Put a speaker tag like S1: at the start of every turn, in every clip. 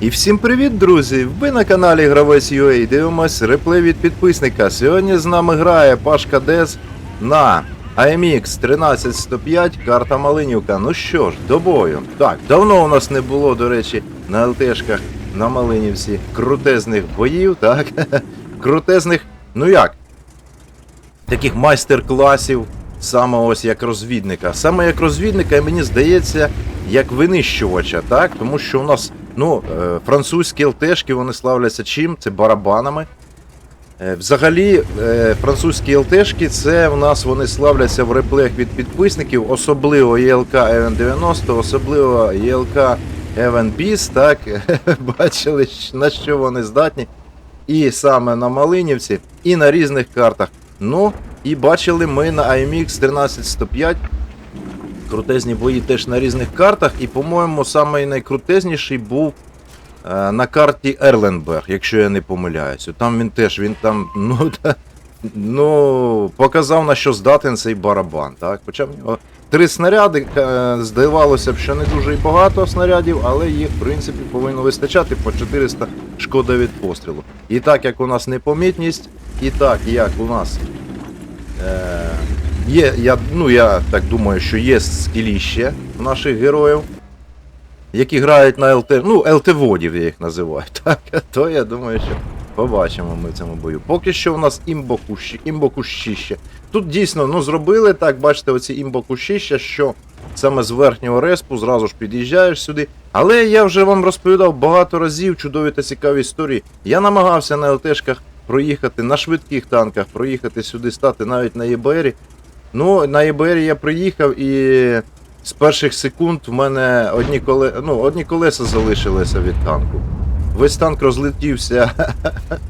S1: І всім привіт, друзі! Ви на каналі Гравець UA дивимось реплей від підписника. Сьогодні з нами грає Пашка Дес на AMX 13105, карта Малинівка. Ну що ж, до бою. Так, давно у нас не було, до речі, на ЛТшках на Малинівці крутезних боїв, так? Крутезних, ну як? Таких майстер-класів, саме ось як розвідника. Саме як розвідника, і мені здається, як винищувача, так? Тому що у нас ну, е, французькі ЛТшки вони славляться чим? Це барабанами. Е, Взагалі, е, французькі ЛТшки, це в нас вони славляться в реплеях від підписників, особливо ЄЛК Event 90, особливо ЄЛК Event Beast, так? Бачили, на що вони здатні. І саме на Малинівці, і на різних картах. Ну, і бачили ми на IMX 13105 крутезні бої теж на різних картах. І, по-моєму, самий найкрутезніший був е, на карті Ерленберг, якщо я не помиляюся. Там він теж, він там, ну, та, ну показав на що здатен цей барабан. Так? Хоча в нього три снаряди, е, здавалося б, що не дуже і багато снарядів, але їх, в принципі, повинно вистачати по 400 шкода від пострілу. І так як у нас непомітність, і так як у нас. Е, Є, я, ну я так думаю, що є скіліще наших героїв, які грають на ЛТ, ну, ЛТ-водів я їх називаю, так? То я думаю, що побачимо ми в цьому бою. Поки що у нас імбокущі, імбокущіще. Тут дійсно ну, зробили так, бачите, оці імбокущіща, що саме з верхнього респу зразу ж під'їжджаєш сюди. Але я вже вам розповідав багато разів чудові та цікаві історії. Я намагався на ЛТшках проїхати на швидких танках, проїхати сюди, стати навіть на ЄБРі. Ну, на ЄБР я приїхав і з перших секунд в мене одні, коле... ну, одні колеса залишилися від танку. Весь танк розлетівся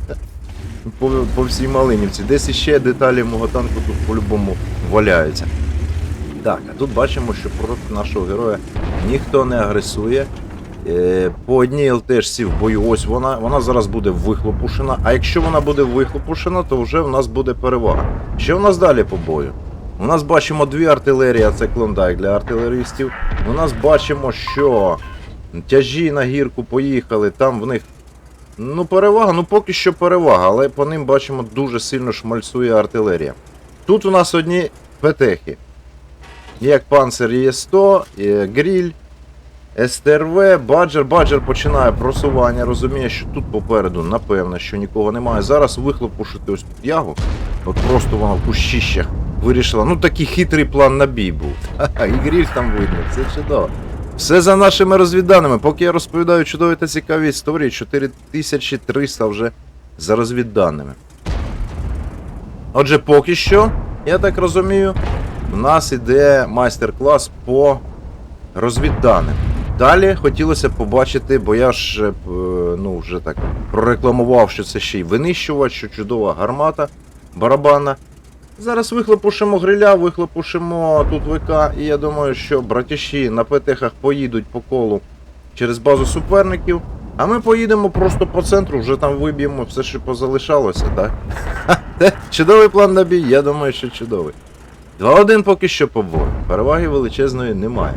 S1: по, по всій Малинівці. Десь іще деталі мого танку тут по-любому валяються. Так, а тут бачимо, що проти нашого героя ніхто не агресує. Е, По одній ЛТшці в бою, ось вона, вона зараз буде вихлопушена. А якщо вона буде вихлопушена, то вже в нас буде перевага. Що в нас далі по бою? У нас бачимо дві артилерії, а це клондайк для артилеристів. У нас бачимо, що тяжі на гірку поїхали, там в них. Ну, перевага, ну поки що перевага, але по ним бачимо дуже сильно шмальцує артилерія. Тут у нас одні петехи. Як панцир Є100, е, гріль, СТРВ, Баджер. Баджер починає просування, розуміє, що тут попереду, напевно, що нікого немає. Зараз вихлопушити ось тут ягу. От просто вона в кущищах вирішила. Ну такий хитрий план на бій був. І гріль там видно, це чудово. Все за нашими розвідданими. Поки я розповідаю чудові та цікаві історії, 4300 вже за розвідданими. Отже, поки що, я так розумію, у нас іде майстер-клас по розвідданим. Далі хотілося побачити, бо я ж е, ну, вже так прорекламував, що це ще й винищувач, що чудова гармата барабана. Зараз вихлопушимо гриля, вихлопушимо тут ВК, і я думаю, що братіші на ПТХах поїдуть по колу через базу суперників, а ми поїдемо просто по центру, вже там виб'ємо все, що позалишалося, так? Чудовий план на бій, я думаю, що чудовий. 2-1 поки що по бою. Переваги величезної немає.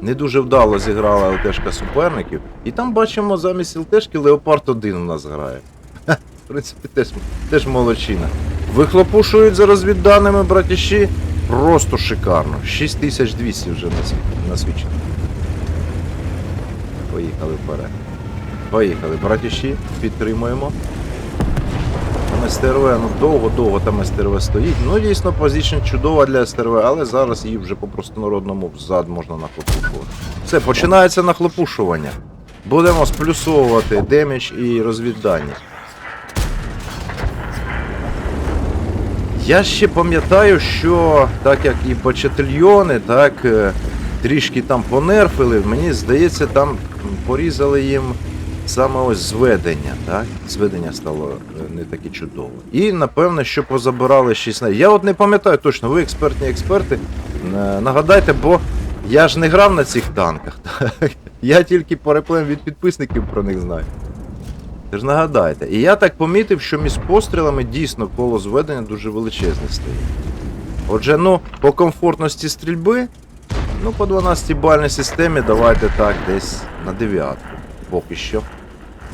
S1: Не дуже вдало зіграла ЛТшка суперників. І там бачимо замість ЛТшки Леопард 1 у нас грає. В принципі, теж, теж молодчина. Вихлопушують за розвідданими братіші. Просто шикарно. 6200 вже насві- насвічено. Поїхали вперед. Поїхали, братіші, підтримуємо. СТРВ, ну довго-довго там СТРВ стоїть. Ну, дійсно, позиція чудова для СТРВ, але зараз її вже по простонародному взад можна нахлопушувати. Все, починається нахлопушування. Будемо сплюсовувати демедж і розвіддання. Я ще пам'ятаю, що так як і почетальйони, так е, трішки там понерфили, мені здається, там порізали їм саме ось зведення, так? Зведення стало е, не таке чудове. І напевно, що позабирали 16. Я от не пам'ятаю точно, ви експертні експерти. е, Нагадайте, бо я ж не грав на цих танках. Так? Я тільки по реплеям від підписників про них знаю. Ти ж нагадайте. І я так помітив, що між пострілами дійсно коло зведення дуже величезне стоїть. Отже, ну, по комфортності стрільби, ну, по 12 бальній системі давайте так, десь на дев'ятку. Поки що.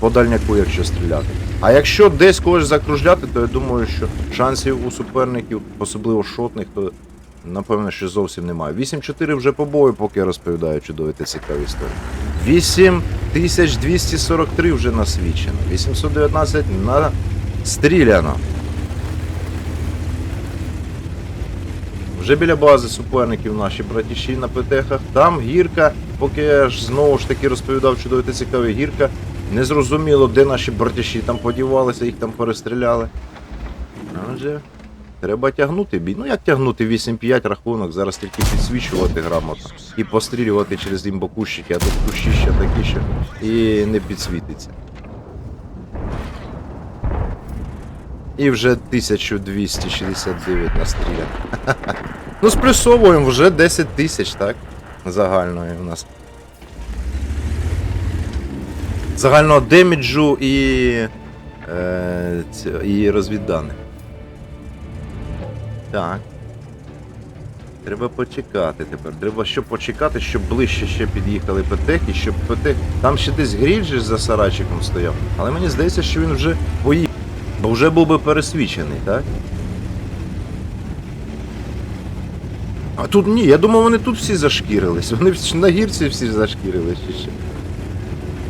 S1: По дальняку, якщо стріляти. А якщо десь когось закружляти, то я думаю, що шансів у суперників, особливо шотних, то напевно, що зовсім немає. 8-4 вже по бою, поки я розповідаю чудові та цікаві історії. 8243 вже насвідчено. 819 настріляно. Вже біля бази суперників наші братіші на ПТХах. Там гірка, поки я ж знову ж таки розповідав чудові та цікаві гірка. Незрозуміло, де наші братіші там подівалися, їх там перестріляли. Отже, треба тягнути бій. Ну як тягнути 8-5 рахунок, зараз тільки підсвічувати грамотно і пострілювати через імбокущики, а тут кущища такі, що і не підсвітиться. І вже 1269 настріляно. Ну, сплюсовуємо вже 10 тисяч, так? Загальної у нас. Загального деміджу і. Е, і розвідданих. Так. Треба почекати тепер. Треба що почекати, щоб ближче ще під'їхали ПТХ і щоб ПТХ. Там ще десь гріль за сарайчиком стояв. Але мені здається, що він вже поїхав. Бо вже був би пересвічений, так? А тут ні, я думав, вони тут всі зашкірились. Вони на гірці всі зашкірились ще.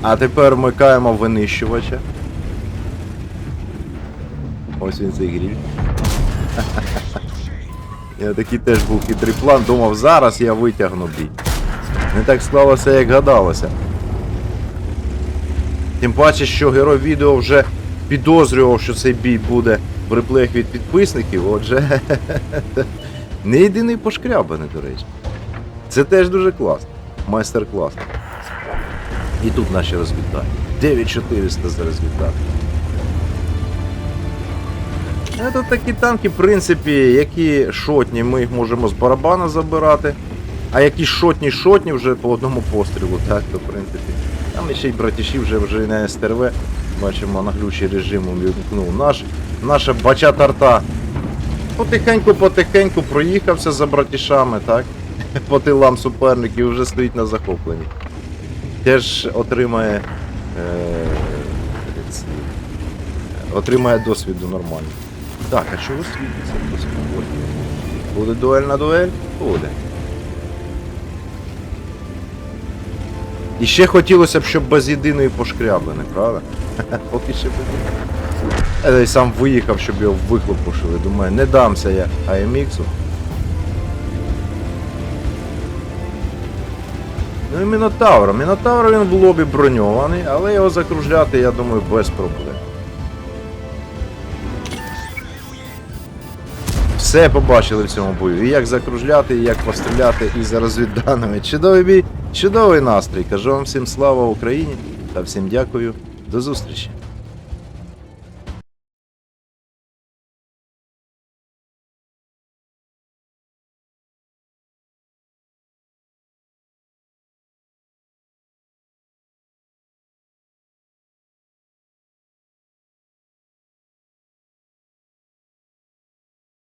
S1: А тепер вмикаємо винищувача. Ось він цей гріль. Я такий теж був хитрий план, думав, зараз я витягну бій. Не так склалося, як гадалося. Тим паче, що герой відео вже підозрював, що цей бій буде в реплеях від підписників, отже. Не єдиний пошкрябаний, до речі. Це теж дуже класно. Майстер-клас. І тут наші розвітання. 9400 за розвітання. Е, Тут такі танки, в принципі, які шотні, ми їх можемо з барабана забирати. А які шотні шотні вже по одному пострілу, так, то в принципі. Там ще й братіші вже вже на СТРВ. Бачимо, на глючий режим увімкнув. Наш, наша бача тарта потихеньку-потихеньку проїхався за братішами, так? По тилам суперників вже стоїть на захопленні. Теж отримає. Е, отримає досвіду нормально. Так, а чого світиться? Господи? Буде дуель на дуель? Буде. І ще хотілося б, щоб без єдиної пошкрябини, правда? Поки ще буде. Я сам виїхав, щоб його вихлопушили. Думаю, не дамся я AMX. Ну і Мінотавр. Мінотавр він в лобі броньований, але його закружляти, я думаю, без проблем. Все побачили в цьому бою. І як закружляти, і як постріляти, і за розвідданими. Чудовий бій, чудовий настрій. Кажу вам всім слава Україні та всім дякую. До зустрічі.